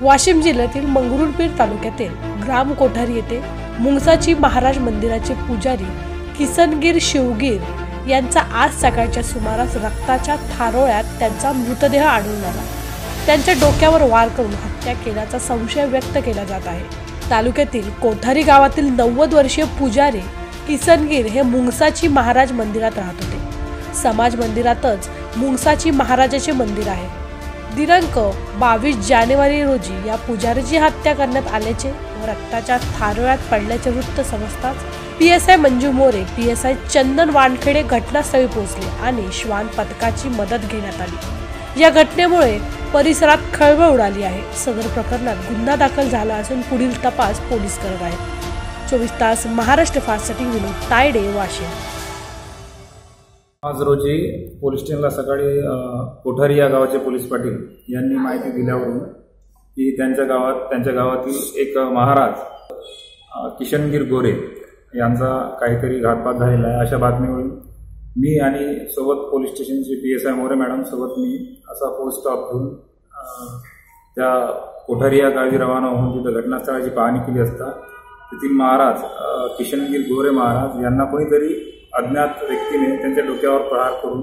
वाशिम जिल्ह्यातील मंगरुळपीर तालुक्यातील ग्राम कोठारी येथे मुंगसाची महाराज मंदिराचे पुजारी किसनगीर शिवगीर यांचा आज सकाळच्या सुमारास रक्ताच्या थारोळ्यात त्यांचा मृतदेह आढळून आला. त्यांच्या डोक्यावर वार करून हत्या केल्याचा संशय व्यक्त केला जात आहे. तालुक्यातील कोठारी गावातील नव्वद वर्षीय पुजारी किसनगीर हे मुंगसाची महाराज मंदिरात राहत होते. समाज मंदिरातच मुंगसाची महाराजाचे मंदिर आहे. दिनांक बावीस जानेवारी रोजी या पुजारीची हत्या करण्यात आल्याचे व रक्ताच्या थारोळ्यात पडल्याचे वृत्त समजताच P S I Manju More P S I Chandan Wankhede घटनास्थळी पोहोचले आणि श्वान पथकाची मदत घेण्यात आली. या घटनेमुळे परिसरात खळबळ उडाली आहे. सदर प्रकरणात गुन्हा दाखल झाला असून पुढील तपास पोलीस करत आहेत. चोवीस तास महाराष्ट्र फास्टसाठी विनोद तायडे वाशिम. आज रोजी पोलीस स्टेशनला सकाळी कोठारी या गावाचे पोलीस पाटील यांनी माहिती दिल्यावरून की त्यांच्या गावात त्यांच्या गावातील एक महाराज किशनगीर गोरे यांचा काहीतरी घातपात झालेला आहे अशा बातमीवरून मी आणि सोबत पोलीस स्टेशनचे P S I More madam सोबत मी असा पोल स्टॉप घेऊन त्या कोठारी या गावी रवाना होऊन तिथं घटनास्थळाची पाहणी केली असता तेथील महाराज किशनगीर गोरे महाराज यांना कोणीतरी अज्ञात व्यक्तीने त्यांच्या डोक्यावर प्रहार करून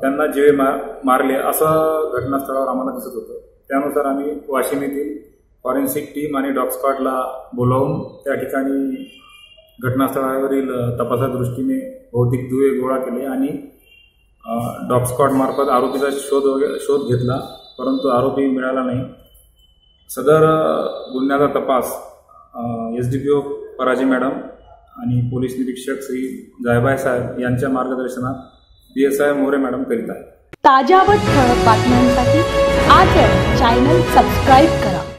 त्यांना जीवे मार मारले. असं घटनास्थळावर आम्हाला दिसत होतं. त्यानुसार आम्ही वाशिम येथील फॉरेन्सिक टीम आणि डॉग बोलावून त्या ठिकाणी घटनास्थळावरील तपासादृष्टीने तपासा दृष्टीने भौतिक दुवे गोळा केले आणि डॉग आरोपीचा शोध वगैरे शोध घेतला. परंतु आरोपी मिळाला नाही. सदर गुन्ह्याचा तपास S D P O पराजी madam आणि पोलीस निरीक्षक श्री जायबाय साहेब यांच्या मार्गदर्शनात P S I More madam करीत आहेत. ताज्या व ठळक बातम्यांसाठी आज चॅनल सबस्क्राईब करा.